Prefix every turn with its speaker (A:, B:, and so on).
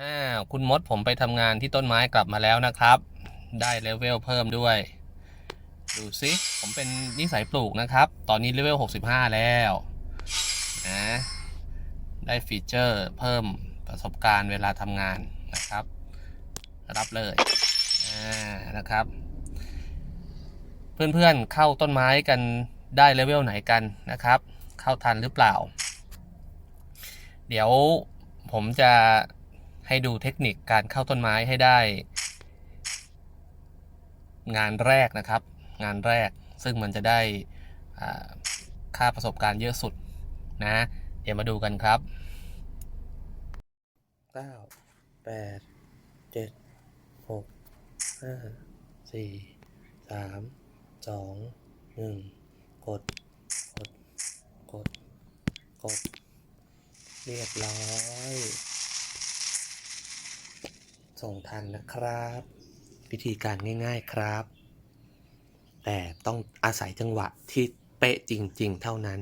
A: อ่าคุณมดผมไปทำงานที่ต้นไม้กลับมาแล้วนะครับ ได้เลเวลเพิ่มด้วย ดูสิผมเป็นนิสัยปลูกนะครับ ตอนนี้เลเวล 65 แล้วนะได้ฟีเจอร์เพิ่มประสบการณ์เวลาทำงานนะครับ รับเลยอ่านะครับ เพื่อนๆเข้าต้นไม้กันได้เลเวลไหนกันนะครับ เข้าทันหรือเปล่า เดี๋ยวผมจะ ให้ดูเทคนิคการเข้าต้นไม้ให้ได้ งานแรกนะครับ งานแรกซึ่งมันจะได้ค่าประสบการณ์เยอะสุดนะ เดี๋ยวมาดูกันครับ
B: เก้าแปดเจ็ดหกห้าสี่สามสองหนึ่งกด กด กด กด เรียบร้อย ส่งทันนะครับ วิธีการง่าย ๆครับ แต่ต้องอาศัยจังหวะที่เป๊ะจริง ๆ เท่านั้น